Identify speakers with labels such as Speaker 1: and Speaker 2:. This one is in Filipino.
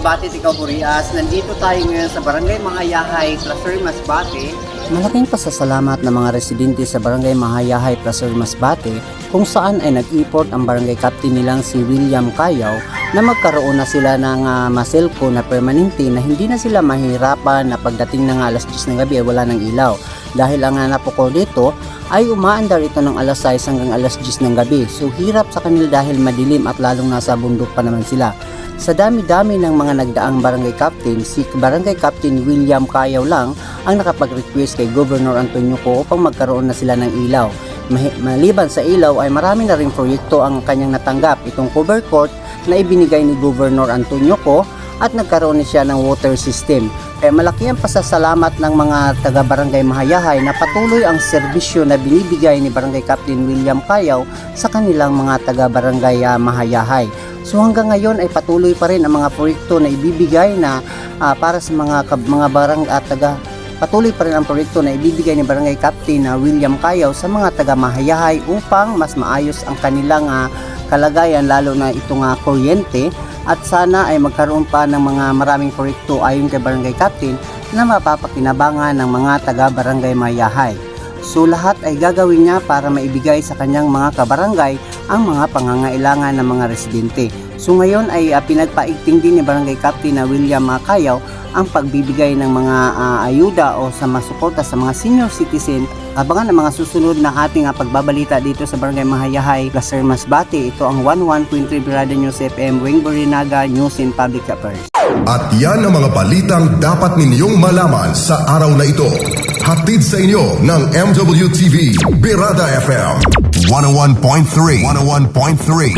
Speaker 1: Masbate, Ikaw Burias. Nandito tayo ngayon sa Barangay Mahayahay, Placer Masbate. Malaking pasasalamat ng mga residente sa Barangay Mahayahay, Placer Masbate kung saan ay nag-import ang barangay captain nilang si William Kayaw na magkaroon na sila ng uh, maselco na permanente na hindi na sila mahirapan na pagdating ng alas 10 ng gabi ay wala ng ilaw. Dahil ang hanap ko dito ay umaandar ito ng alas 6 hanggang alas 10 ng gabi. So hirap sa kanila dahil madilim at lalong nasa bundok pa naman sila. Sa dami-dami ng mga nagdaang barangay captain, si Barangay Captain William Kayaw lang ang nakapag-request kay Governor Antonio Co upang magkaroon na sila ng ilaw. Maliban sa ilaw ay marami na rin proyekto ang kanyang natanggap. Itong cover court na ibinigay ni Governor Antonio Co at nagkaroon na siya ng water system. Kaya malaki ang pasasalamat ng mga taga-barangay Mahayahay na patuloy ang serbisyo na binibigay ni Barangay Captain William Kayaw sa kanilang mga taga-barangay ah, Mahayahay. So hanggang ngayon ay patuloy pa rin ang mga proyekto na ibibigay na ah, para sa mga mga barang at taga patuloy pa rin ang proyekto na ibibigay ni Barangay Captain na William Kayaw sa mga taga Mahayahay upang mas maayos ang kanilang ah, kalagayan lalo na itong uh, kuryente at sana ay magkaroon pa ng mga maraming proyekto ayon kay Barangay Captain na mapapakinabangan ng mga taga Barangay Mayahay. So lahat ay gagawin niya para maibigay sa kanyang mga kabarangay ang mga pangangailangan ng mga residente. So ngayon ay uh, pinagpaigting din ni Barangay Captain na William Makayaw ang pagbibigay ng mga ah, ayuda o sa masuporta sa mga senior citizen. Abangan ang mga susunod na ating ah, pagbabalita dito sa Barangay Mahayahay, Placer Masbate. Ito ang 11.3 Brada News FM, Wing Borinaga, News in Public Affairs.
Speaker 2: At yan ang mga balitang dapat ninyong malaman sa araw na ito. Hatid sa inyo ng MWTV Birada FM 101.3 101.3